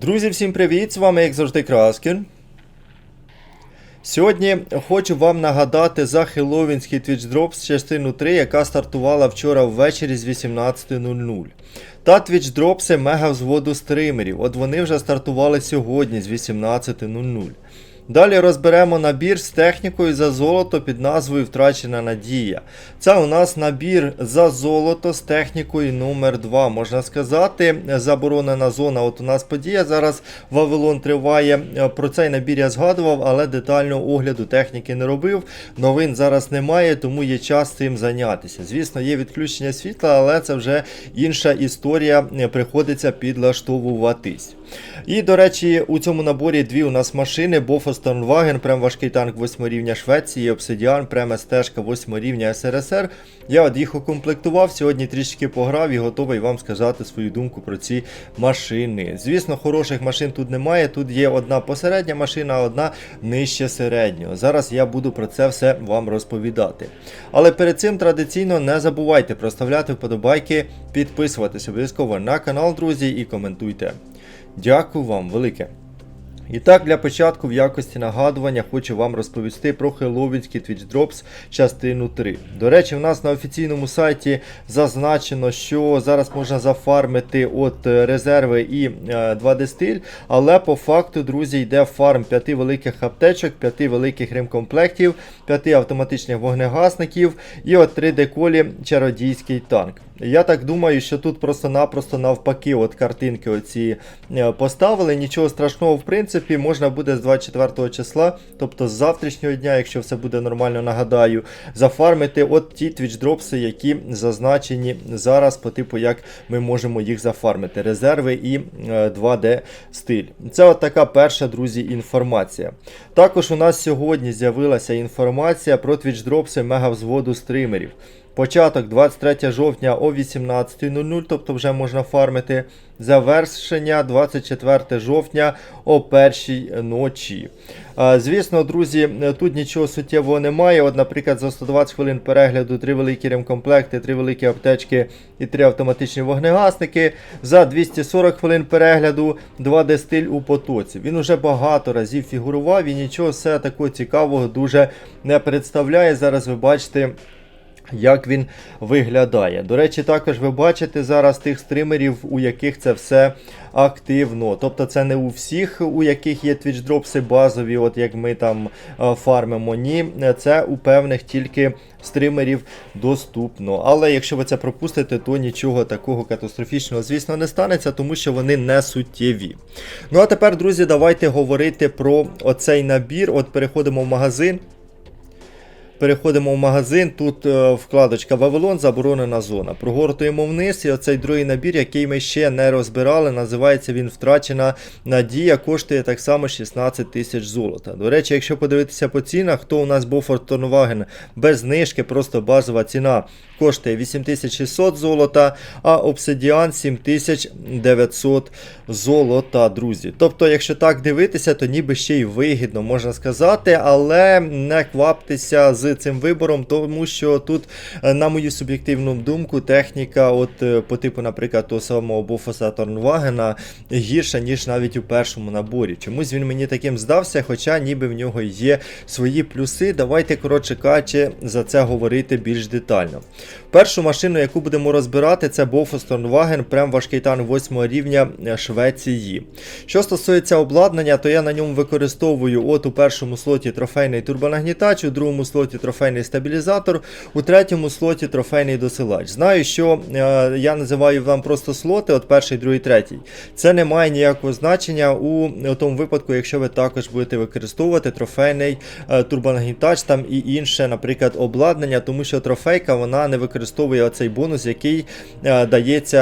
Друзі, всім привіт! З вами, як завжди, Краскін. Сьогодні хочу вам нагадати за хеллоуінський Twitch Drops частину 3, яка стартувала вчора ввечері з 18.00. Та Twitch Drops мега взводу стримерів. От вони вже стартували сьогодні з 18.00. Далі розберемо набір з технікою за золото під назвою Втрачена надія. Це у нас набір за золото з технікою номер 2 Можна сказати, заборонена зона. От у нас подія зараз Вавилон триває. Про цей набір я згадував, але детального огляду техніки не робив. Новин зараз немає, тому є час цим зайнятися. Звісно, є відключення світла, але це вже інша історія. Приходиться підлаштовуватись. І, до речі, у цьому наборі дві у нас машини: Bofors Stormwagen, прям важкий танк 8 рівня Швеції, Obsidian, прямо стежка 8 рівня СРСР. Я от їх укомплектував, сьогодні трішки пограв і готовий вам сказати свою думку про ці машини. Звісно, хороших машин тут немає. Тут є одна посередня машина, а одна нижче середнього. Зараз я буду про це все вам розповідати. Але перед цим традиційно не забувайте проставляти вподобайки, підписуватися обов'язково на канал, друзі, і коментуйте. Дякую вам велике. І так, для початку, в якості нагадування, хочу вам розповісти про хеллоуінський Twitch Drops частину 3. До речі, в нас на офіційному сайті зазначено, що зараз можна зафармити от е, резерви і е, 2D стиль, але по факту, друзі, йде фарм 5 великих аптечок, 5 великих ремкомплектів, 5 автоматичних вогнегасників і от 3D колі чародійський танк. Я так думаю, що тут просто-напросто навпаки от картинки оці е, поставили. Нічого страшного, в принципі, можна буде з 24 числа, тобто з завтрашнього дня, якщо все буде нормально, нагадаю, зафармити от ті твічдропси, які зазначені зараз, по типу, як ми можемо їх зафармити. Резерви і е, 2D стиль. Це от така перша, друзі, інформація. Також у нас сьогодні з'явилася інформація про твічдропси мегавзводу стримерів. Початок 23 жовтня о 18.00, тобто вже можна фармити. Завершення 24 жовтня о першій ночі. Звісно, друзі, тут нічого суттєвого немає. От, наприклад, за 120 хвилин перегляду 3 великі ремкомплекти, 3 великі аптечки і 3 автоматичні вогнегасники. За 240 хвилин перегляду 2D стиль у потоці. Він уже багато разів фігурував і нічого все такого цікавого дуже не представляє. Зараз ви бачите. Як він виглядає. До речі, також ви бачите зараз тих стримерів, у яких це все активно. Тобто це не у всіх, у яких є твічдропси базові, от як ми там е, фармимо. Ні, це у певних тільки стримерів доступно. Але якщо ви це пропустите, то нічого такого катастрофічного, звісно, не станеться, тому що вони не суттєві. Ну а тепер, друзі, давайте говорити про оцей набір. От переходимо в магазин. Переходимо в магазин, тут е, вкладочка Вавилон, заборонена зона. Прогортуємо вниз, і оцей другий набір, який ми ще не розбирали, називається він Втрачена надія, коштує так само 16 тисяч золота. До речі, якщо подивитися по цінах, то у нас був Фортонваген без знижки, просто базова ціна коштує 8600 золота, а Obsidian 7900 золота, друзі. Тобто, якщо так дивитися, то ніби ще й вигідно, можна сказати, але не кваптеся з цим вибором, тому що тут, е, на мою суб'єктивну думку, техніка, от е, по типу, наприклад, того самого Бофоса Торнвагена гірша, ніж навіть у першому наборі. Чомусь він мені таким здався, хоча ніби в нього є свої плюси. Давайте, коротше кажучи, за це говорити більш детально. Першу машину, яку будемо розбирати, це Bofors Tornwagen, прям важкий танк 8 рівня Швеції. Що стосується обладнання, то я на ньому використовую от у першому слоті трофейний турбонагнітач, у другому слоті трофейний стабілізатор, у третьому слоті трофейний досилач. Знаю, що е, я називаю вам просто слоти, от перший, другий, третій. Це не має ніякого значення у, тому випадку, якщо ви також будете використовувати трофейний е, турбонагнітач там і інше, наприклад, обладнання, тому що трофейка вона не використовує оцей бонус, який е, дається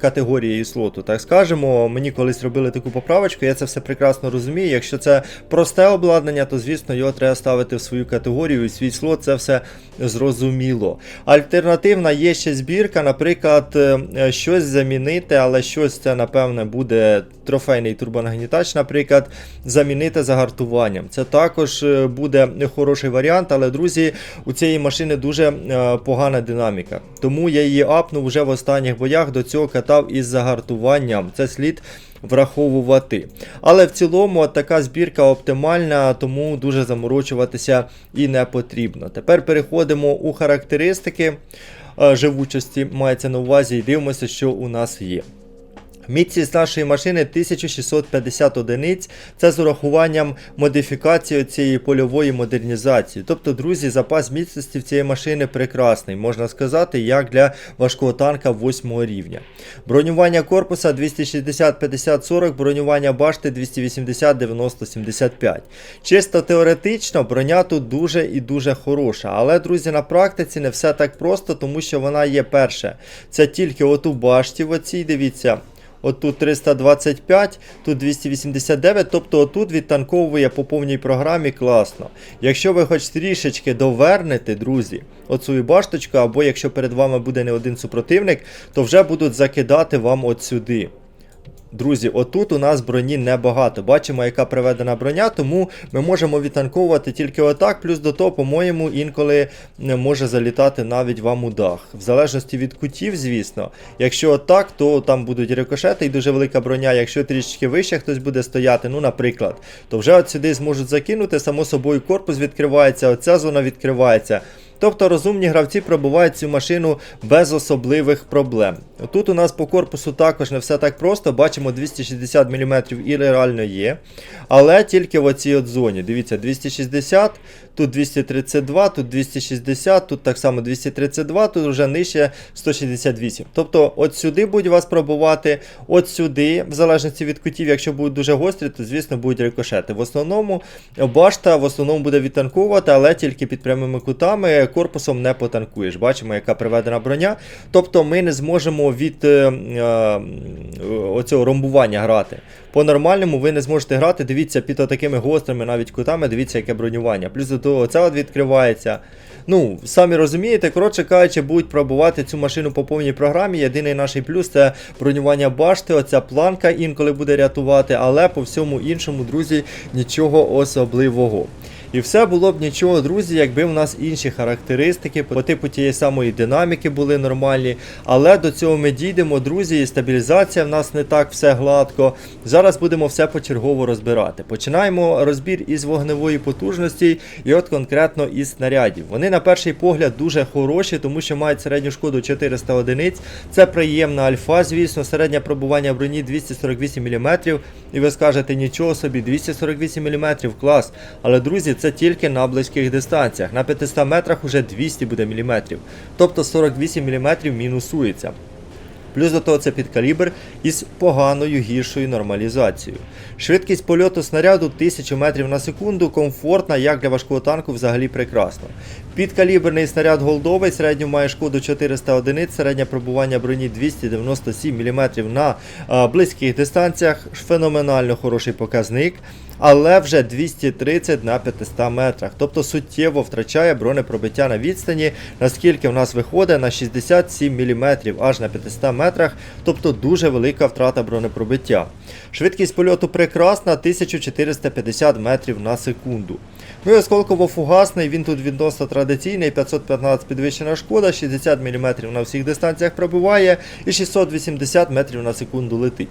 категорією слоту. Так скажемо, мені колись робили таку поправочку, я це все прекрасно розумію. Якщо це просте обладнання, то звісно його треба ставити в свою категорію слот, це все зрозуміло. Альтернативна є ще збірка, наприклад, е, щось замінити, але щось це, напевне, буде трофейний турбонагнітач, наприклад, замінити загартуванням. Це також е, буде хороший варіант, але, друзі, у цієї машини дуже е, погана динаміка. Тому я її апнув вже в останніх боях, до цього катав із загартуванням. Це слід враховувати. Але в цілому така збірка оптимальна, тому дуже заморочуватися і не потрібно. Тепер переходимо у характеристики е, живучості, мається на увазі, і дивимося, що у нас є. Міцність нашої машини 1650 одиниць. Це з урахуванням модифікації цієї польової модернізації. Тобто, друзі, запас міцності в цієї машини прекрасний, можна сказати, як для важкого танка 8 рівня. Бронювання корпуса 260 50 40, бронювання башти 280 90 75. Чисто теоретично, броня тут дуже і дуже хороша. Але, друзі, на практиці не все так просто, тому що вона є перше. Це тільки от у башті, в оцій, дивіться. Отут 325, тут 289, тобто отут відтанковує по повній програмі класно. Якщо ви хоч трішечки довернете, друзі, оцю башточку, або якщо перед вами буде не один супротивник, то вже будуть закидати вам от сюди. Друзі, отут у нас броні небагато. Бачимо, яка приведена броня, тому ми можемо відтанковувати тільки отак. Плюс до того, по-моєму, інколи не може залітати навіть вам у дах. В залежності від кутів, звісно. Якщо отак, то там будуть рикошети і дуже велика броня. Якщо трішечки вище хтось буде стояти, ну, наприклад, то вже от сюди зможуть закинути. Само собою корпус відкривається, оця зона відкривається. Тобто розумні гравці пробувають цю машину без особливих проблем. Тут у нас по корпусу також не все так просто. Бачимо 260 мм і реально є. Але тільки в оцій от зоні. Дивіться, 260, тут 232, тут 260, тут так само 232, тут вже нижче 168. Тобто, от сюди будуть вас пробувати, от сюди, в залежності від кутів, якщо будуть дуже гострі, то звісно будуть рикошети. В основному башта в основному буде відтанковувати, але тільки під прямими кутами корпусом не потанкуєш. Бачимо, яка приведена броня. Тобто ми не зможемо від е, е, оцього ромбування грати. По-нормальному ви не зможете грати, дивіться, під такими гострими навіть кутами, дивіться, яке бронювання. Плюс до оце от відкривається. Ну, самі розумієте, коротше кажучи, будуть пробувати цю машину по повній програмі. Єдиний наш плюс це бронювання башти, оця планка інколи буде рятувати, але по всьому іншому, друзі, нічого особливого. І все було б нічого, друзі, якби в нас інші характеристики по типу тієї самої динаміки були нормальні. Але до цього ми дійдемо, друзі, і стабілізація в нас не так все гладко. Зараз будемо все почергово розбирати. Починаємо розбір із вогневої потужності і от конкретно із снарядів. Вони на перший погляд дуже хороші, тому що мають середню шкоду 400 одиниць. Це приємна альфа, звісно, середнє пробування броні 248 мм. І ви скажете, нічого собі, 248 мм, клас. Але, друзі, це тільки на близьких дистанціях. На 500 метрах уже 200 буде мм. Тобто 48 мм мінусується. Плюс до того це підкалібр із поганою гіршою нормалізацією. Швидкість польоту снаряду 1000 метрів на секунду, комфортна, як для важкого танку взагалі прекрасно. Підкаліберний снаряд голдовий, середньо має шкоду 400 одиниць, середнє пробування броні 297 мм на близьких дистанціях. Феноменально хороший показник. Але вже 230 на 500 метрах. Тобто суттєво втрачає бронепробиття на відстані, наскільки в нас виходить на 67 мм аж на 500 метрах, тобто дуже велика втрата бронепробиття. Швидкість польоту прекрасна, 1450 метрів на секунду. Ну і осколково-фугасний, він тут відносно традиційний, 515 підвищена шкода, 60 мм на всіх дистанціях пробиває і 680 метрів на секунду летить.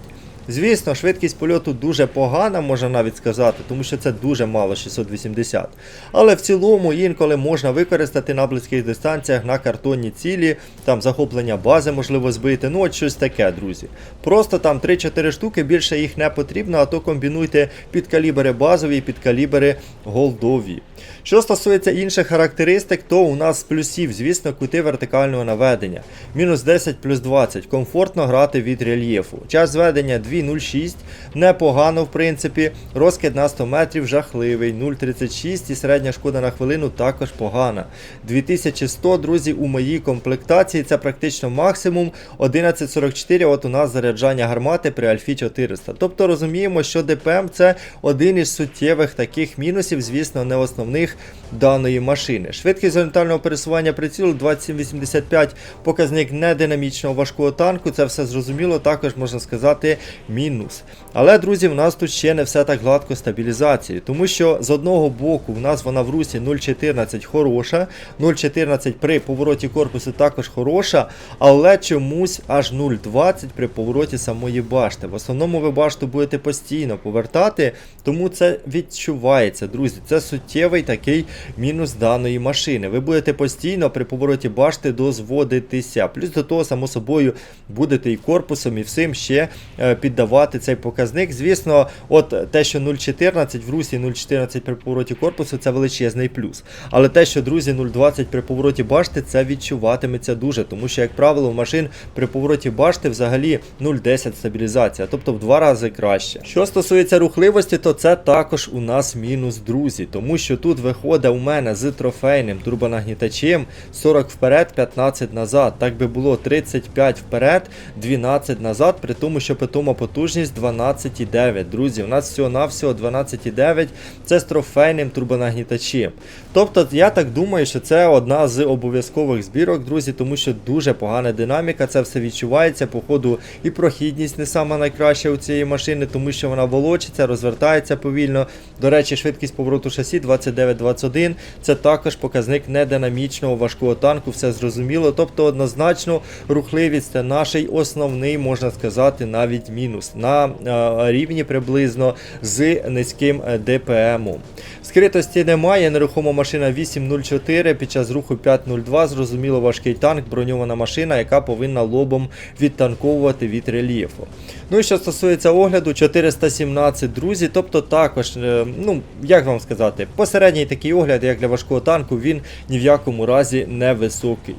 Звісно, швидкість польоту дуже погана, можна навіть сказати, тому що це дуже мало 680. Але в цілому інколи можна використати на близьких дистанціях на картонні цілі, там захоплення бази можливо збити, ну от щось таке, друзі. Просто там 3-4 штуки, більше їх не потрібно, а то комбінуйте під калібри базові і під калібри голдові. Що стосується інших характеристик, то у нас з плюсів, звісно, кути вертикального наведення. Мінус 10 плюс 20. Комфортно грати від рельєфу. Час зведення 2.06, непогано, в принципі. Розкид на 100 метрів жахливий. 0.36 і середня шкода на хвилину також погана. 2100, друзі, у моїй комплектації це практично максимум. 11.44 от у нас заряджання гармати при Альфі 400. Тобто розуміємо, що ДПМ це один із суттєвих таких мінусів, звісно, не основний основних даної машини. Швидкість горизонтального пересування прицілу 2785, показник нединамічного важкого танку, це все зрозуміло, також можна сказати мінус. Але, друзі, в нас тут ще не все так гладко стабілізації, тому що з одного боку в нас вона в русі 0.14 хороша, 0.14 при повороті корпусу також хороша, але чомусь аж 0.20 при повороті самої башти. В основному ви башту будете постійно повертати, тому це відчувається, друзі. Це суттєвий такий мінус даної машини. Ви будете постійно при повороті башти дозводитися. Плюс до того, само собою, будете і корпусом, і всім ще е, піддавати цей показник. Звісно, от те, що 0.14 в русі, 0.14 при повороті корпусу, це величезний плюс. Але те, що, друзі, 0.20 при повороті башти, це відчуватиметься дуже, тому що, як правило, у машин при повороті башти взагалі 0.10 стабілізація, тобто в два рази краще. Що стосується рухливості, то це також у нас мінус, друзі, тому що тут виходить у мене з трофейним турбонагнітачем 40 вперед, 15 назад. Так би було 35 вперед, 12 назад, при тому, що питома потужність 12,9. Друзі, у нас всього-навсього 12,9 це з трофейним турбонагнітачем. Тобто, я так думаю, що це одна з обов'язкових збірок, друзі, тому що дуже погана динаміка, це все відчувається. Походу, і прохідність не сама найкраща у цієї машини, тому що вона волочиться, розвертається повільно. До речі, швидкість повороту шасі 29-21. Це також показник нединамічного важкого танку, все зрозуміло. Тобто, однозначно, рухливість це наш основний, можна сказати, навіть мінус на е, рівні приблизно з низьким е, ДПМом. Скритості немає, нерухома машина 8.04, під час руху 5.02, зрозуміло, важкий танк, броньована машина, яка повинна лобом відтанковувати від рельєфу. Ну і що стосується огляду, 417 друзі, тобто також, е, ну, як вам сказати, посередній такий огляд, як для важкого танку, він ні в якому разі не високий.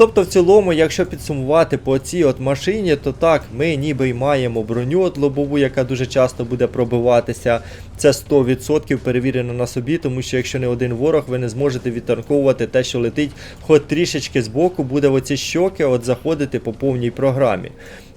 Тобто, в цілому, якщо підсумувати по цій от машині, то так, ми ніби й маємо броню от лобову, яка дуже часто буде пробиватися. Це 100% перевірено на собі, тому що якщо не один ворог, ви не зможете відтанковувати те, що летить, хоч трішечки збоку, буде оці щоки от заходити по повній програмі.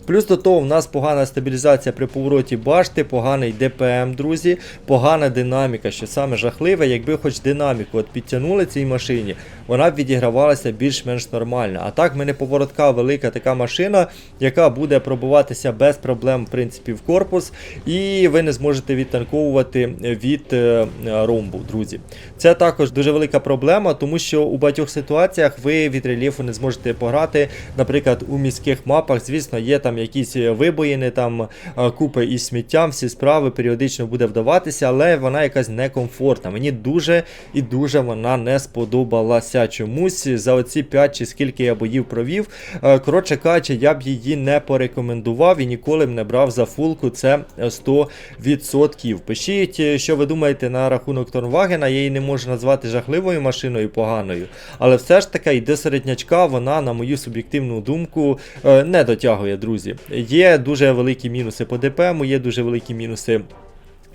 Плюс до того, в нас погана стабілізація при повороті башти, поганий ДПМ, друзі, погана динаміка, що саме жахливе, якби хоч динаміку от підтягнули цій машині, вона б відігравалася більш-менш нормально. А так, мене поворотка велика така машина, яка буде пробуватися без проблем в принципі, в корпус, і ви не зможете відтанковувати від е, ромбу, друзі. Це також дуже велика проблема, тому що у багатьох ситуаціях ви від рельєфу не зможете пограти. Наприклад, у міських мапах, звісно, є там якісь вибоїни, там е, купи із сміттям, всі справи періодично буде вдаватися, але вона якась некомфортна. Мені дуже і дуже вона не сподобалася чомусь за оці 5 чи скільки я боїв провів. Е, Коротше кажучи, я б її не порекомендував і ніколи б не брав за фулку. Це 100%. Пишіть, е, що ви думаєте на рахунок Торнвагена. Я її не можу назвати жахливою машиною поганою, але все ж таки йде середнячка, вона, на мою суб'єктивну думку, е, не дотягує, друзі. Є дуже великі мінуси по ДПМу, є дуже великі мінуси.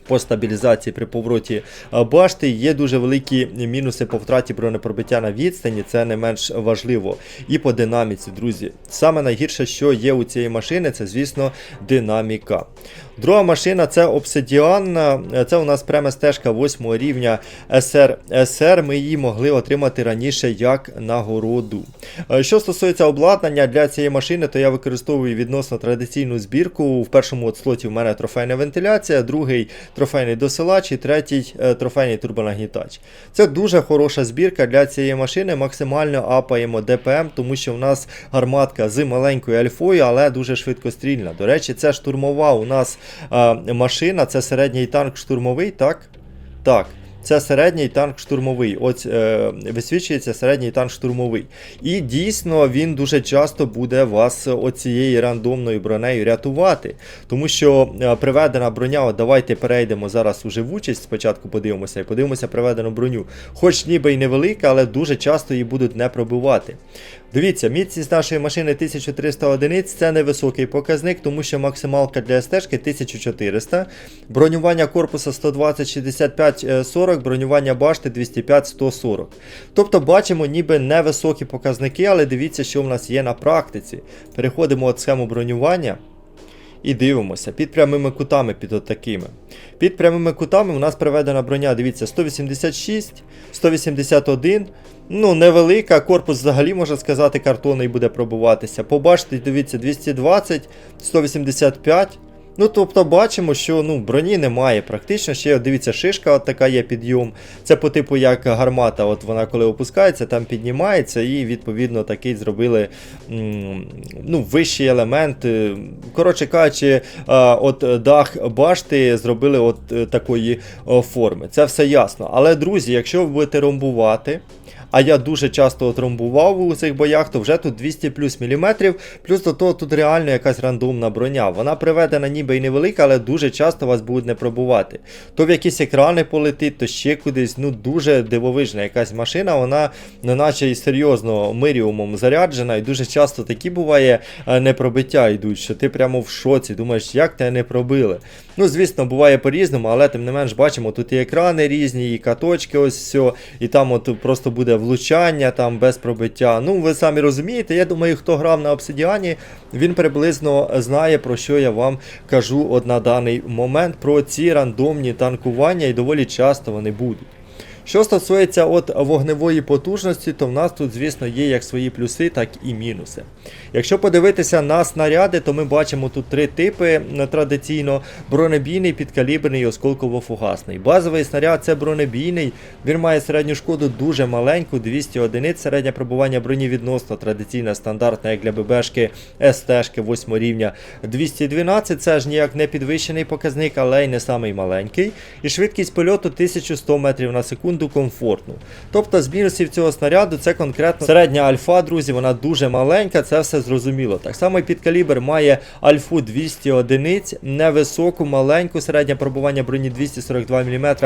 По стабілізації при повороті е, башти є дуже великі мінуси по втраті бронепробиття на відстані, це не менш важливо. І по динаміці, друзі. Саме найгірше, що є у цієї машини, це, звісно, динаміка. Друга машина це Obsidian. Це у нас пряма стежка 8 рівня SR. Ми її могли отримати раніше як нагороду. Е, Що стосується обладнання для цієї машини, то я використовую відносно традиційну збірку. В першому от слоті в мене трофейна вентиляція, другий трофейний досилач і третій е, трофейний турбонагнітач. Це дуже хороша збірка для цієї машини. Максимально апаємо ДПМ, тому що в нас гарматка з маленькою альфою, але дуже швидкострільна. До речі, це штурмова у нас е, машина, це середній танк штурмовий, так? Так. Це середній танк штурмовий. Ось е, висвічується середній танк штурмовий. І дійсно він дуже часто буде вас оцією рандомною бронею рятувати. Тому що е, приведена броня, от давайте перейдемо зараз у живучість. Спочатку подивимося і подивимося приведену броню. Хоч ніби й невелика, але дуже часто її будуть не пробивати. Дивіться, міцність нашої машини 1300 одиниць це невисокий показник, тому що максималка для стежки 1400. Бронювання корпуса 120, 65, е, 40, бронювання башти 205, 140. Тобто бачимо ніби невисокі показники, але дивіться, що в нас є на практиці. Переходимо от схему бронювання. І дивимося, під прямими кутами, під отакими. Під прямими кутами у нас приведена броня, дивіться, 186, 181. Ну, невелика, корпус взагалі, можна сказати, картонний буде пробуватися. Побачите, дивіться, 220, 185. Ну, тобто бачимо, що ну, броні немає. Практично ще дивіться, шишка от така є підйом. Це по типу як гармата, от вона коли опускається, там піднімається, і відповідно такий зробили ну, вищий елемент. Е, Коротше кажучи, от дах башти зробили от е, такої форми. Це все ясно. Але, друзі, якщо ви будете ромбувати. А я дуже часто от ромбував у цих боях, то вже тут 200 плюс міліметрів, плюс до того тут реально якась рандомна броня. Вона приведена ніби і невелика, але дуже часто вас будуть не пробувати. То в якісь екрани полетить, то ще кудись. Ну дуже дивовижна якась машина, вона неначе і серйозно миріумом заряджена, і дуже часто такі буває е, непробиття йдуть, що ти прямо в шоці, думаєш, як тебе не пробили. Ну, звісно, буває по-різному, але тим не менш бачимо, тут і екрани різні, і каточки, ось все, і там от просто буде влучання там без пробиття. Ну, ви самі розумієте, я думаю, хто грав на обсидіані, він приблизно знає, про що я вам кажу от на даний момент, про ці рандомні танкування, і доволі часто вони будуть. Що стосується от вогневої потужності, то в нас тут, звісно, є як свої плюси, так і мінуси. Якщо подивитися на снаряди, то ми бачимо тут три типи е, традиційно: бронебійний, підкаліберний і осколково-фугасний. Базовий снаряд це бронебійний, він має середню шкоду дуже маленьку, 200 одиниць, середнє пробування броні відносно традиційна, стандартна, як для ББшки, СТшки 8 рівня 212, це ж ніяк не підвищений показник, але й не самий маленький. І швидкість польоту 1100 метрів на секунду комфортну. Тобто з мінусів цього снаряду це конкретно середня альфа, друзі, вона дуже маленька, це все зрозуміло. Так само підкалібр має альфу 200 одиниць, невисоку, маленьку, середнє пробування броні 242 мм.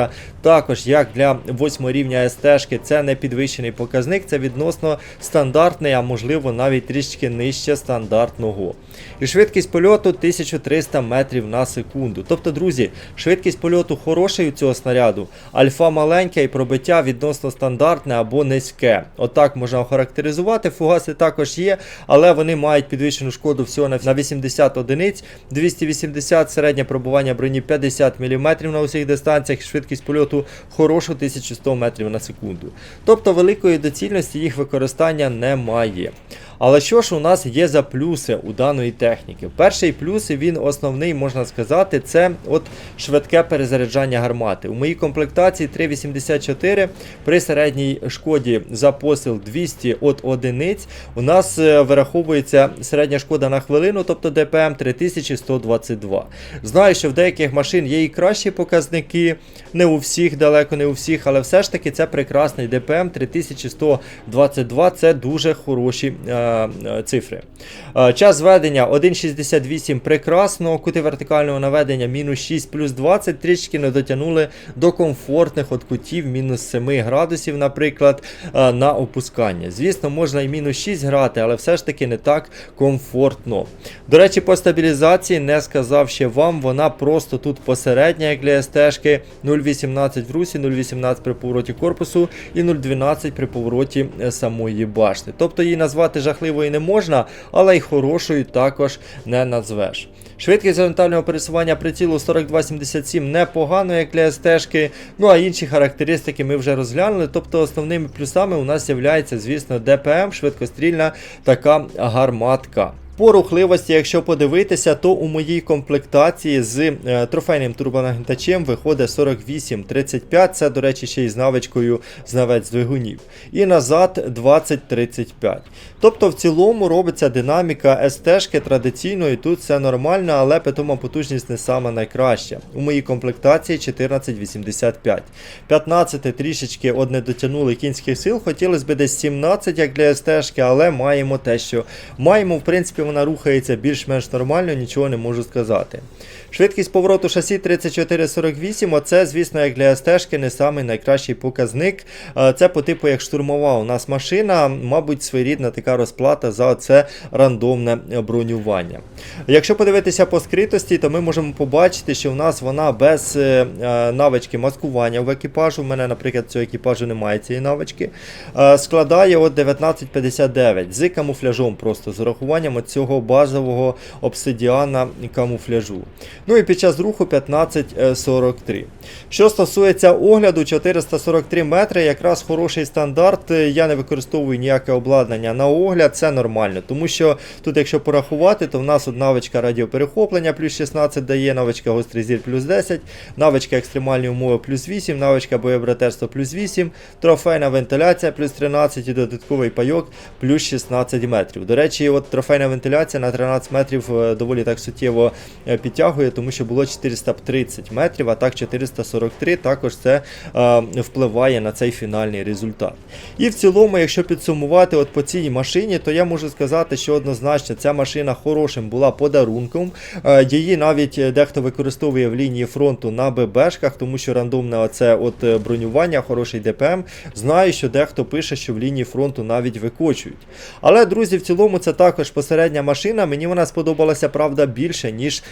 Також, як для 8 рівня СТшки, це не підвищений показник, це відносно стандартний, а можливо навіть трішки нижче стандартного. І швидкість польоту 1300 метрів на секунду. Тобто, друзі, швидкість польоту хороший у цього снаряду, альфа маленька і пробиття відносно стандартне або низьке. Отак можна охарактеризувати. Фугаси також є, але вони мають підвищену шкоду всього на на 80 одиниць, 280 середнє пробування броні 50 мм на усіх дистанціях, швидкість польоту хорошу 1100 метрів на секунду. Тобто великої доцільності їх використання немає. Але що ж у нас є за плюси у даної техніки? Перший плюс, він основний, можна сказати, це от швидке перезаряджання гармати. У моїй комплектації 384 при середній шкоді за посил 200 от одиниць. У нас е, вираховується середня шкода на хвилину, тобто ДПМ 3122. Знаю, що в деяких машин є і кращі показники, не у всіх, далеко не у всіх, але все ж таки це прекрасний ДПМ 3122 це дуже хороші е, цифри. Е, час зведення 1,68 прекрасно, кути вертикального наведення мінус 6 плюс 20, трішки не дотягнули до комфортних от кутів мінус 7 градусів, наприклад, е, на опускання. Звісно, можна і мінус 6 грати, але все ж таки не так комфортно. До речі, по стабілізації не сказав ще вам, вона просто тут посередня, як для СТшки, 0,18 в русі, 0,18 при повороті корпусу і 0,12 при повороті е, самої башти. Тобто її назвати жахливою не можна, але й хорошою також не назвеш. Швидкість горизонтального пересування прицілу 4277 непогано, як для стежки. Ну а інші характеристики ми вже розглянули. Тобто основними плюсами у нас є, звісно, ДПМ, швидкострільна така гарматка. По рухливості, якщо подивитися, то у моїй комплектації з е, трофейним турбонагнітачем виходить 48-35, це, до речі, ще й з навичкою знавець двигунів. І назад 20-35. Тобто в цілому робиться динаміка СТ-шки традиційної, тут все нормально, але питома потужність не саме найкраща. У моїй комплектації 14,85. 15 трішечки одне дотягнули кінських сил, хотілося б десь 17, як для СТ-шки, але маємо те, що маємо, в принципі, вона рухається більш-менш нормально, нічого не можу сказати. Швидкість повороту шасі 3448, оце, звісно, як для СТ-шки не самий найкращий показник. Е, Це по типу як штурмова у нас машина, мабуть, своєрідна така розплата за це рандомне бронювання. Якщо подивитися по скритості, то ми можемо побачити, що в нас вона без е, е, навички маскування в екіпажу. У мене, наприклад, цього екіпажу немає цієї навички. Складає от 1959 з камуфляжом, просто з урахуванням цього базового обсидіана камуфляжу. Ну і під час руху 15.43. Що стосується огляду, 443 метри, якраз хороший стандарт. Я не використовую ніяке обладнання на огляд, це нормально. Тому що тут, якщо порахувати, то в нас от навичка радіоперехоплення плюс 16 дає, навичка гострий зір плюс 10, навичка екстремальні умови плюс 8, навичка боєбратерство плюс 8, трофейна вентиляція плюс 13 і додатковий пайок плюс 16 метрів. До речі, от трофейна вентиляція на 13 метрів е, доволі так суттєво е, підтягує, тому що було 430 метрів, а так 443. Також це е, впливає на цей фінальний результат. І в цілому, якщо підсумувати от по цій машині, то я можу сказати, що однозначно ця машина хорошим була подарунком. Е, Її навіть е, дехто використовує в лінії фронту на ББшках, тому що рандомне оце от е, бронювання, хороший ДПМ. Знаю, що дехто пише, що в лінії фронту навіть викочують. Але, друзі, в цілому це також посередня машина. Мені вона сподобалася, правда, більше, ніж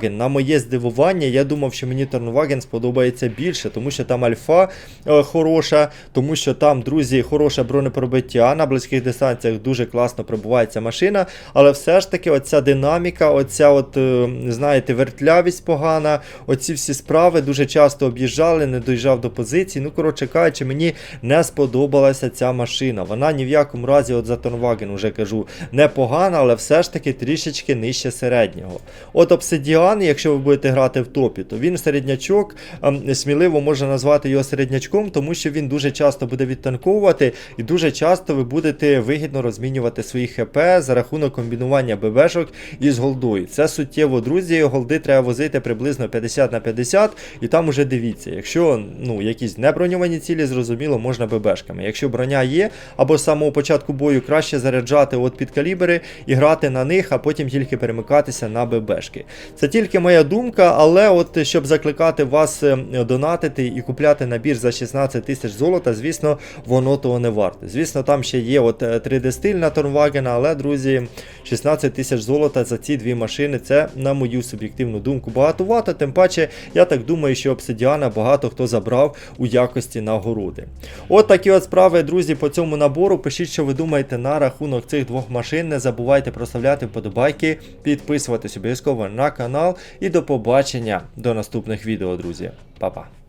Торнваген. На моє здивування, я думав, що мені Торнваген сподобається більше, тому що там альфа е, хороша, тому що там, друзі, хороше бронепробиття. На близьких дистанціях дуже класно пробувається машина. Але все ж таки, оця динаміка, оця, от, е, знаєте, вертлявість погана, оці всі справи дуже часто об'їжджали, не доїжджав до позиції. Ну, коротше кажучи, мені не сподобалася ця машина. Вона ні в якому разі, от за Торнваген вже кажу, непогана, але все ж таки трішечки нижче середнього. От Обсидіан, якщо ви будете грати в топі, то він середнячок, ем, сміливо можна назвати його середнячком, тому що він дуже часто буде відтанковувати, і дуже часто ви будете вигідно розмінювати свої ХП за рахунок комбінування ББшок із голдою. Це суттєво, друзі, голди треба возити приблизно 50 на 50, і там уже дивіться, якщо ну, якісь неброньовані цілі, зрозуміло, можна ББшками. Якщо броня є, або з самого початку бою краще заряджати от під калібри і грати на них, а потім тільки перемикатися на ББшки. Це тільки моя думка, але от щоб закликати вас е, донатити і купляти набір за 16 тисяч золота, звісно, воно того не варте. Звісно, там ще є от 3D стиль на Торнвагена, але, друзі, 16 тисяч золота за ці дві машини це, на мою суб'єктивну думку, багатовато. Тим паче, я так думаю, що обсидіана багато хто забрав у якості нагороди. От такі от справи, друзі, по цьому набору. Пишіть, що ви думаєте на рахунок цих двох машин. Не забувайте проставляти вподобайки, підписуватись обов'язково на канал. І до побачення до наступних відео, друзі. Па-па.